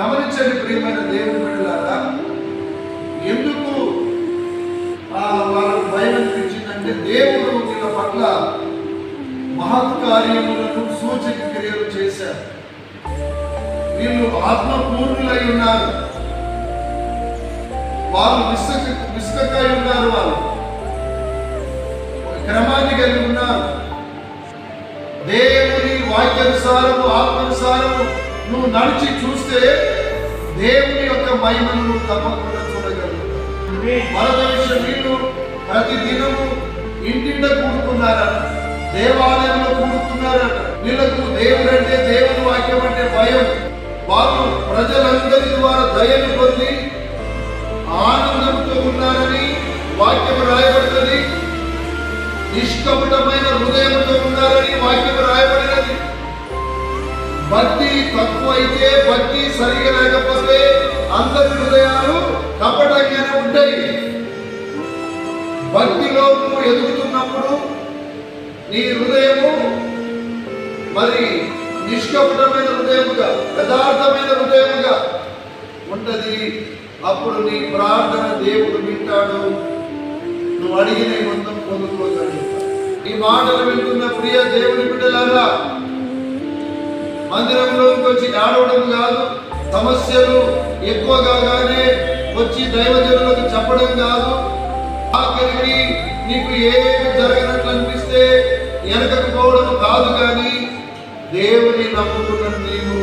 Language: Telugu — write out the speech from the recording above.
గమనించండి ప్రియమైన దేవుని బిడ్డలారా. ఎందుకు వాళ్ళకు భయం అనిపించిందంటే దేవుడు వీళ్ళ పట్ల మహత్కార్యములను సూచక క్రియలు చేశారు. వీళ్ళు ఆత్మపూర్ణులై ఉన్నారు. వాళ్ళు విసుక విసుకకాయ ఉన్నారు వాళ్ళు. క్రమాన్ని కలిగి ఉన్నారు. దేవుని వాక్యానుసారము ఆత్మానుసారము నువ్వు నడిచి చూస్తే దేవుని యొక్క మహిమను నువ్వు తప్పకుండా చూడగలవు. మరొక విషయం వీళ్ళు ప్రతి దినము ఇంటింట కూడుకున్నారట దేవాలయంలో కూడుకున్నారట. వీళ్ళకు దేవుడు అంటే దేవుని వాక్యం అంటే భయం. వాళ్ళు ప్రజలందరి ద్వారా దయను పొంది ఆనందంతో ఉన్నారని వాక్యం రాయబడుతుంది. నిష్కపటమైన తక్కువ అయితే భక్తి సరిగా లేకపోతే అందరి హృదయాలు కపటంగానే ఉంటాయి. భక్తిలో నువ్వు ఎదుగుతున్నప్పుడు నీ హృదయము మరి నిష్కపటమైన హృదయముగా యథార్థమైన హృదయముగా ఉంటది. అప్పుడు నీ ప్రార్థన దేవుడు వింటాడు. నువ్వు అడిగిన మొత్తం పొందుకోగలుగుతాడు ఈ మాటలు వింటున్న ప్రియ దేవుని బిడ్డలారా మందిరంలోకి వచ్చి ఆడవడం కాదు సమస్యలు ఎక్కువ కాగానే వచ్చి దైవజనులకు చెప్పడం కాదు. ఆఖరికి నీకు ఏమి జరగనట్లు అనిపిస్తే వెనకకు పోవడం కాదు కానీ దేవుని నమ్ముకున్న నీవు